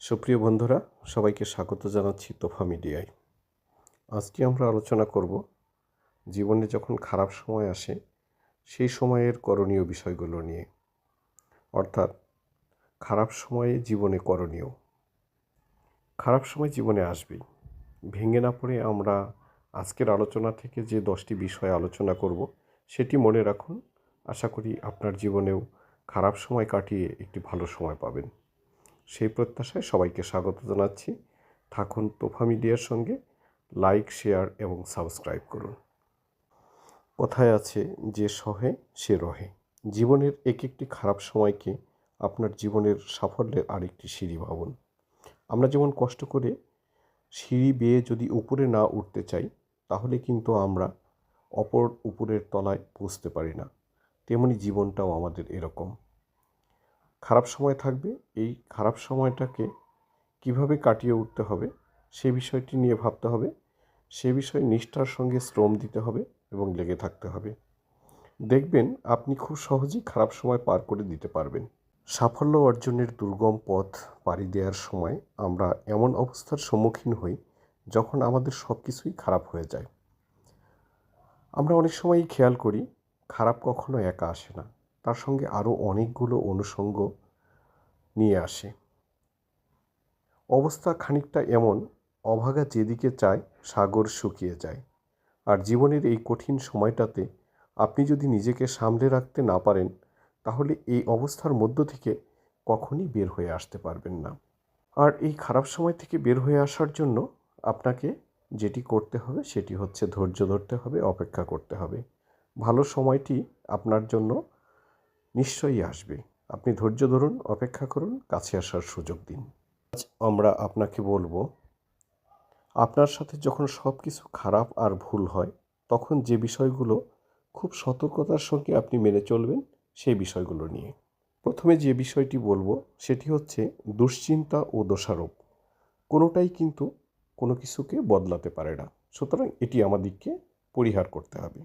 সুপ্রিয় বন্ধুরা, সবাইকে স্বাগত জানাচ্ছি তোফা মিডিয়ায়। আজকে আমরা আলোচনা করব জীবনে যখন খারাপ সময় আসে, সেই সময়ের করণীয় বিষয়গুলো নিয়ে। অর্থাৎ, খারাপ সময়ে জীবনে করণীয়। খারাপ সময় জীবনে আসবেই ভেঙে না পড়ে আমরা আজকের আলোচনা থেকে যে দশটি বিষয় আলোচনা করব, সেটি মনে রাখুন। আশা করি আপনার জীবনেও খারাপ সময় কাটিয়ে একটি ভালো সময় পাবেন। সেই প্রত্যাশায় সবাইকে স্বাগত জানাচ্ছি। থাকুন তোফা মিডিয়ার সঙ্গে। লাইক, শেয়ার এবং সাবস্ক্রাইব করুন। কথায় আছে যে সহে, সে রহে। জীবনের এক একটি খারাপ সময়কে আপনার জীবনের সাফল্যের আরেকটি সিঁড়ি ভাবুন। আমরা যেমন কষ্ট করে সিঁড়ি বেয়ে যদি উপরে না উঠতে চাই, তাহলে কিন্তু আমরা অপর উপরের তলায় পৌঁছতে পারি না। তেমনি জীবনটাও আমাদের এরকম। খারাপ সময় থাকবে, এই খারাপ সময়টাকে কীভাবে কাটিয়ে উঠতে হবে, সে বিষয়টি নিয়ে ভাবতে হবে। সে বিষয়ে নিষ্ঠার সঙ্গে শ্রম দিতে হবে এবং লেগে থাকতে হবে। দেখবেন আপনি খুব সহজেই খারাপ সময় পার করে দিতে পারবেন। সাফল্য অর্জনের দুর্গম পথ পাড়ি দেওয়ার সময় আমরা এমন অবস্থার সম্মুখীন হই যখন আমাদের সব কিছুই খারাপ হয়ে যায়। আমরা অনেক সময়ই খেয়াল করি, খারাপ কখনো একা আসে না। তার সঙ্গে আরও অনেকগুলো অনুষঙ্গ নিয়ে আসে। অবস্থা খানিকটা এমন, অভাগা যেদিকে চায় সাগর শুকিয়ে যায়। আর জীবনের এই কঠিন সময়টাতে আপনি যদি নিজেকে সামলে রাখতে না পারেন, তাহলে এই অবস্থার মধ্য থেকে কখনই বের হয়ে আসতে পারবেন না। আর এই খারাপ সময় থেকে বের হয়ে আসার জন্য আপনাকে যেটি করতে হবে, সেটি হচ্ছে ধৈর্য ধরতে হবে, অপেক্ষা করতে হবে। ভালো সময়টি আপনার জন্য নিশ্চয়ই আসবে। আপনি ধৈর্য ধরুন, অপেক্ষা করুন, কাছে আসার সুযোগ দিন। আজ আমরা আপনাকে বলব, আপনার সাথে যখন সব কিছু খারাপ আর ভুল হয়, তখন যে বিষয়গুলো খুব সতর্কতার সঙ্গে আপনি মেনে চলবেন, সেই বিষয়গুলো নিয়ে। প্রথমে যে বিষয়টি বলব, সেটি হচ্ছে দুশ্চিন্তা ও দোষারোপ। কোনোটাই কিন্তু কোনো কিছুকে বদলাতে পারে না। সুতরাং এটি আমাদেরকে পরিহার করতে হবে।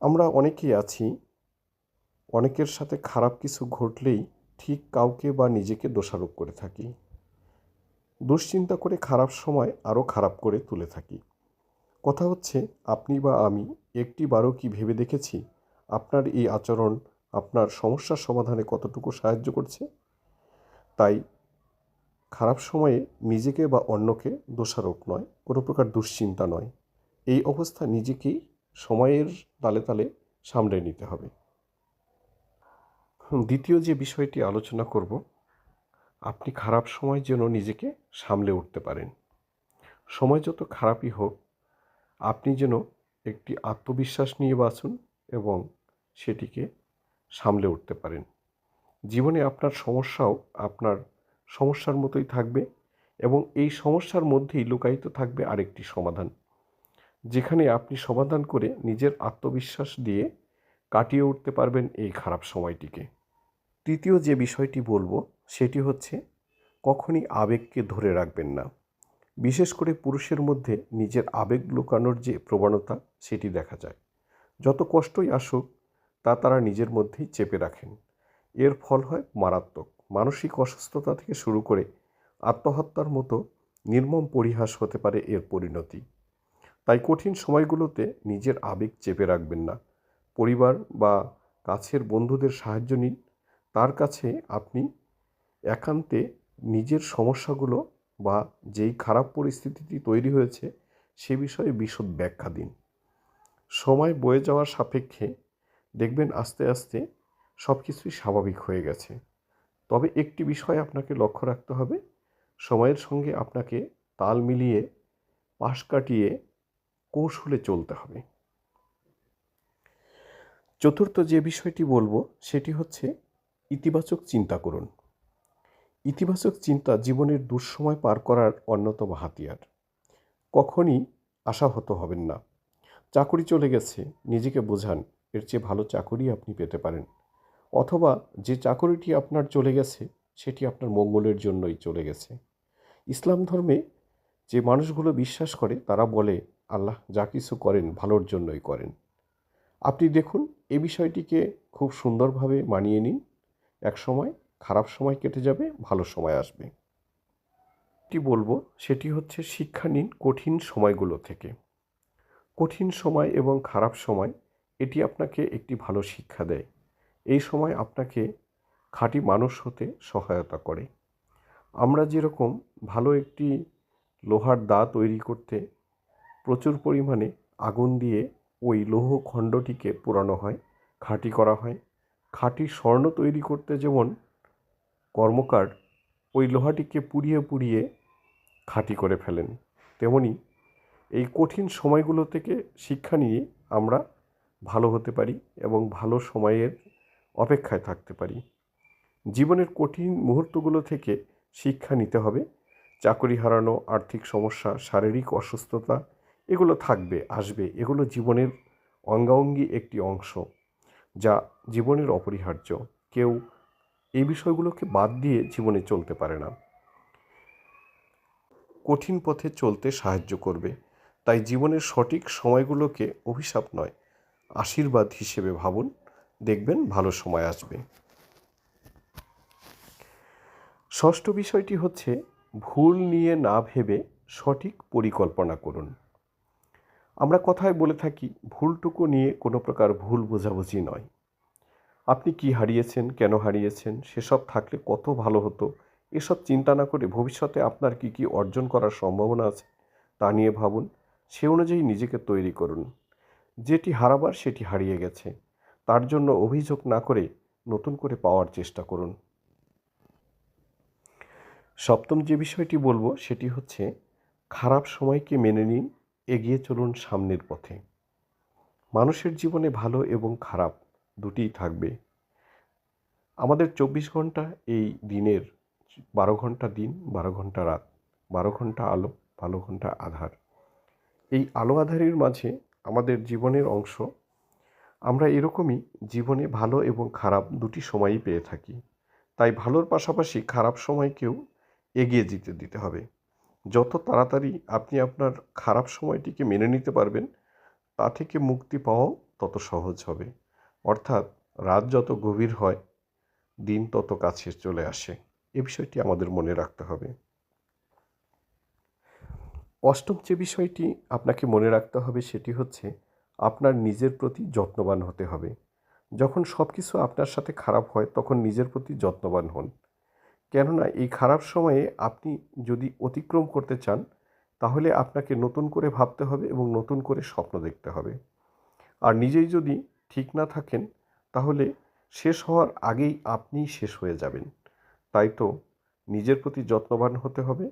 আমরা অনেকেই আছি অনেকের সাথে খারাপ কিছু ঘটলেই ঠিক কাউকে বা নিজেকে দোষারোপ করে থাকি। দুশ্চিন্তা করে খারাপ সময় আরও খারাপ করে তুলে থাকি। কথা হচ্ছে, আপনি বা আমি একটি বারও কি ভেবে দেখেছি আপনার এই আচরণ আপনার সমস্যার সমাধানে কতটুকু সাহায্য করছে? তাই খারাপ সময়ে নিজেকে বা অন্যকে দোষারোপ নয়, কোনো প্রকার দুশ্চিন্তা নয়। এই অবস্থা নিজেকেই সময়ের তালে তালে সামলে নিতে হবে। দ্বিতীয় যে বিষয়টি আলোচনা করব, আপনি খারাপ সময় যেন নিজেকে সামলে উঠতে পারেন। সময় যত খারাপই হোক, আপনি যেন একটি আত্মবিশ্বাস নিয়ে বাঁচুন এবং সেটিকে সামলে উঠতে পারেন। জীবনে আপনার সমস্যাও আপনার সমস্যার মতোই থাকবে এবং এই সমস্যার মধ্যেই লুকায়িত থাকবে আরেকটি সমাধান, যেখানে আপনি সমাধান করে নিজের আত্মবিশ্বাস দিয়ে কাটিয়ে উঠতে পারবেন এই খারাপ সময়টিকে। তৃতীয় যে বিষয়টি বলব, সেটি হচ্ছে কখনই আবেগকে ধরে রাখবেন না। বিশেষ করে পুরুষের মধ্যে নিজের আবেগ লুকানোর যে প্রবণতা, সেটি দেখা যায়। যত কষ্টই আসুক, তা তারা নিজের মধ্যেই চেপে রাখেন। এর ফল হয় মারাত্মক। মানসিক অসুস্থতা থেকে শুরু করে আত্মহত্যার মতো নির্মম পরিহাস হতে পারে এর পরিণতি। তাই কঠিন সময়গুলোতে নিজের আবেগ চেপে রাখবেন না। পরিবার বা কাছের বন্ধুদের সাহায্য নিন। তার কাছে আপনি একান্তে নিজের সমস্যাগুলো বা যেই খারাপ পরিস্থিতিটি তৈরি হয়েছে সে বিষয়ে বিশদ ব্যাখ্যা দিন। সময় বয়ে যাওয়ার সাপেক্ষে দেখবেন আস্তে আস্তে সব কিছুই স্বাভাবিক হয়ে গেছে। তবে একটি বিষয় আপনাকে লক্ষ্য রাখতে হবে, সময়ের সঙ্গে আপনাকে তাল মিলিয়ে পাশ কাটিয়ে কৌশলে চলতে হবে। চতুর্থ যে বিষয়টি বলব সেটি হচ্ছে ইতিবাচক চিন্তা করুন। ইতিবাচক চিন্তা জীবনের দুঃসময় পার করার অন্যতম হাতিয়ার। কখনই আশাহত হবেন না। চাকুরি চলে গেছে, নিজেকে বোঝান, এর চেয়ে ভালো চাকুরি আপনি পেতে পারেন। অথবা যে চাকুরিটি আপনার চলে গেছে, সেটি আপনার মঙ্গলের জন্যই চলে গেছে। ইসলাম ধর্মে যে মানুষগুলো বিশ্বাস করে, তারা বলে, আল্লাহ যা কিছু করেন, ভালোর জন্যই করেন। আপনি দেখুন, এ বিষয়টিকে খুব সুন্দরভাবে মানিয়ে নিন। এক সময় খারাপ সময় কেটে যাবে, ভালো সময় আসবে। এটি বলব? সেটি হচ্ছে শিক্ষা নিন কঠিন সময়গুলো থেকে। কঠিন সময় এবং খারাপ সময়, এটি আপনাকে একটি ভালো শিক্ষা দেয়। এই সময় আপনাকে খাঁটি মানুষ হতে সহায়তা করে। আমরা যেরকম ভালো একটি লোহার দা তৈরি করতে প্রচুর পরিমাণে আগুন দিয়ে ওই লৌহ খণ্ডটিকে পোড়ানো হয়, খাঁটি করা হয় খাঁটি স্বর্ণ তৈরি করতে যেমন কর্মকার ওই লোহাটিকে পুড়িয়ে পুড়িয়ে খাঁটি করে ফেলেন, তেমনি এই কঠিন সময়গুলো থেকে শিক্ষা নিয়ে আমরা ভালো হতে পারি এবং ভালো সময়ের অপেক্ষায় থাকতে পারি। জীবনের কঠিন মুহূর্তগুলো থেকে শিক্ষা নিতে হবে। চাকরি হারানো, আর্থিক সমস্যা, শারীরিক অসুস্থতা, এগুলো থাকবে, আসবে। এগুলো জীবনের অঙ্গাঙ্গী একটি অংশ যা জীবনের অপরিহার্য। কেউ এই বিষয়গুলোকে বাদ দিয়ে জীবনে চলতে পারে না। কঠিন পথে চলতে সাহায্য করবে। তাই জীবনের সঠিক সময়গুলোকে অভিশাপ নয়, আশীর্বাদ হিসেবে ভাবুন। দেখবেন ভালো সময় আসবে। ষষ্ঠ বিষয়টি হচ্ছে, ভুল নিয়ে না ভেবে সঠিক পরিকল্পনা করুন। আমরা কথায় বলে থাকি, ভুলটুকু নিয়ে কোনো প্রকার ভুল বোঝাবুঝি নয়। আপনি কি হারিয়েছেন, কেন হারিয়েছেন, সেসব থাকলে কত ভালো হতো? এসব চিন্তা না করে ভবিষ্যতে আপনার কি কি অর্জন করার সম্ভাবনা আছে, তা নিয়ে ভাবুন। সে অনুযায়ী নিজেকে তৈরি করুন। যেটি হারাবার সেটি হারিয়ে গেছে। তার জন্য অভিযোগ না করে নতুন করে পাওয়ার চেষ্টা করুন। সপ্তম যে বিষয়টি বলব, সেটি হচ্ছে খারাপ সময়কে মেনে নিন, এগিয়ে চলুন সামনের পথে। মানুষের জীবনে ভালো এবং খারাপ দুটিই থাকবে। আমাদের চব্বিশ ঘণ্টা এই দিনের বারো ঘণ্টা দিন, বারো ঘণ্টা রাত, বারো ঘণ্টা আলো, বারো ঘণ্টা আধার। এই আলো আধারের মাঝে আমাদের জীবনের অংশ, আমরা এরকমই জীবনে ভালো এবং খারাপ দুটি সময়ই পেয়ে থাকি। তাই ভালোর পাশাপাশি খারাপ সময়কেও এগিয়ে যেতে দিতে হবে। যত তাড়াতাড়ি আপনি আপনার খারাপ সময়টিকে মেনে নিতে পারবেন, তা থেকে মুক্তি পাওয়াও তত সহজ হবে। অর্থাৎ রাত যত গভীর হয়, দিন তত কাছে চলে আসে। এ বিষয়টি আমাদের মনে রাখতে হবে। অষ্টম যে বিষয়টি আপনাকে মনে রাখতে হবে সেটি হচ্ছে আপনার নিজের প্রতি যত্নবান হতে হবে। যখন সব কিছু আপনার সাথে খারাপ হয়, তখন নিজের প্রতি যত্নবান হন। কেননা এই খারাপ সময়ে আপনি যদি অতিক্রম করতে চান, তাহলে আপনাকে নতুন করে ভাবতে হবে এবং নতুন করে স্বপ্ন দেখতে হবে। আর নিজেই যদি ঠিক না থাকেন, তাহলে শেষ হওয়ার আগেই আপনিই শেষ হয়ে যাবেন। তাই তো নিজের প্রতি যত্নবান হতে হবে,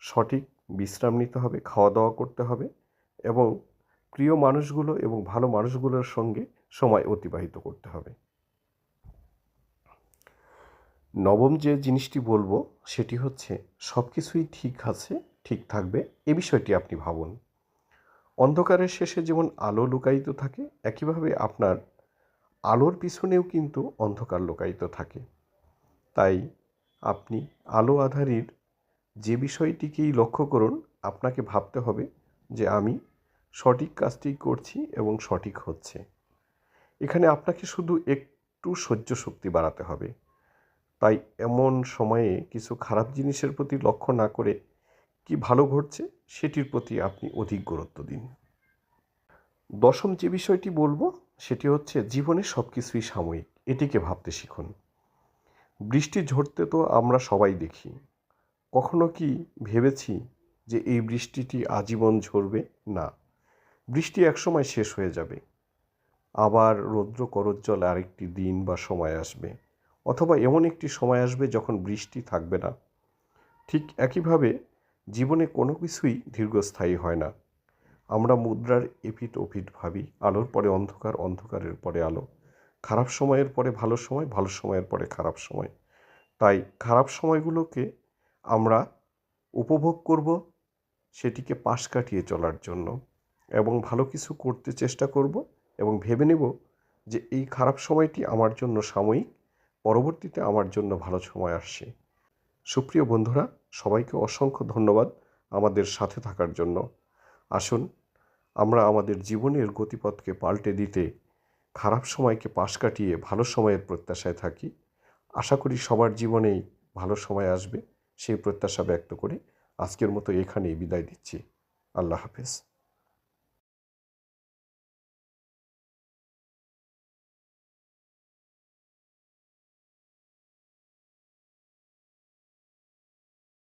সঠিক বিশ্রাম নিতে হবে খাওয়া দাওয়া করতে হবে এবং প্রিয় মানুষগুলো এবং ভালো মানুষগুলোর সঙ্গে সময় অতিবাহিত করতে হবে। নবম যে জিনিসটি বলব, সেটি হচ্ছে সব কিছুই ঠিক আছে, ঠিক থাকবে, এ বিষয়টি আপনি ভাবুন। অন্ধকারের শেষে যেমন আলো লুকায়িত থাকে, একইভাবে আপনার আলোর পিছনেও কিন্তু অন্ধকার লুকায়িত থাকে। তাই আপনি আলো আধারির যে বিষয়টিকেই লক্ষ্য করুন, আপনাকে ভাবতে হবে যে আমি সঠিক কাজটি করছি এবং সঠিক হচ্ছে। এখানে আপনাকে শুধু একটু সহ্য শক্তি বাড়াতে হবে। তাই এমন সময়ে কিছু খারাপ জিনিসের প্রতি লক্ষ্য না করে কি ভালো ঘটছে সেটির প্রতি আপনি অধিক গুরুত্ব দিন। দশম যে বিষয়টি বলব, সেটি হচ্ছে জীবনে সব কিছুই সাময়িক। এটিকে ভাবতে শিখুন। বৃষ্টি ঝরতে তো আমরা সবাই দেখি। কখনো কি ভেবেছি যে এই বৃষ্টিটি আজীবন ঝরবে? না। বৃষ্টি একসময় শেষ হয়ে যাবে। আবার রৌদ্র করজ্জল আরেকটি দিন বা সময় আসবে। অথবা এমন একটি সময় আসবে যখন বৃষ্টি থাকবে না। ঠিক একইভাবে জীবনে কোনো কিছুই দীর্ঘস্থায়ী হয় না। আমরা মুদ্রার এপিট ওপিট ভাবি, আলোর পরে অন্ধকার, অন্ধকারের পরে আলো। খারাপ সময়ের পরে ভালো সময়, ভালো সময়ের পরে খারাপ সময়। তাই খারাপ সময়গুলোকে আমরা উপভোগ করব, সেটিকে পাশ কাটিয়ে চলার জন্য এবং ভালো কিছু করতে চেষ্টা করব এবং ভেবে নেব যে এই খারাপ সময়টি আমার জন্য সাময়িক, পরবর্তীতে আমার জন্য ভালো সময় আসছে। সুপ্রিয় বন্ধুরা সবাইকে অসংখ্য ধন্যবাদ আমাদের সাথে থাকার জন্য। আসুন, আমরা আমাদের জীবনের গতিপথকে পাল্টে দিতে, খারাপ সময়কে পাশ কাটিয়ে ভালো সময়ের প্রত্যাশায় থাকি। আশা করি সবার জীবনেই ভালো সময় আসবে, সেই প্রত্যাশা ব্যক্ত করে আজকের মতো এখানেই বিদায় দিচ্ছি। আল্লাহ হাফেজ।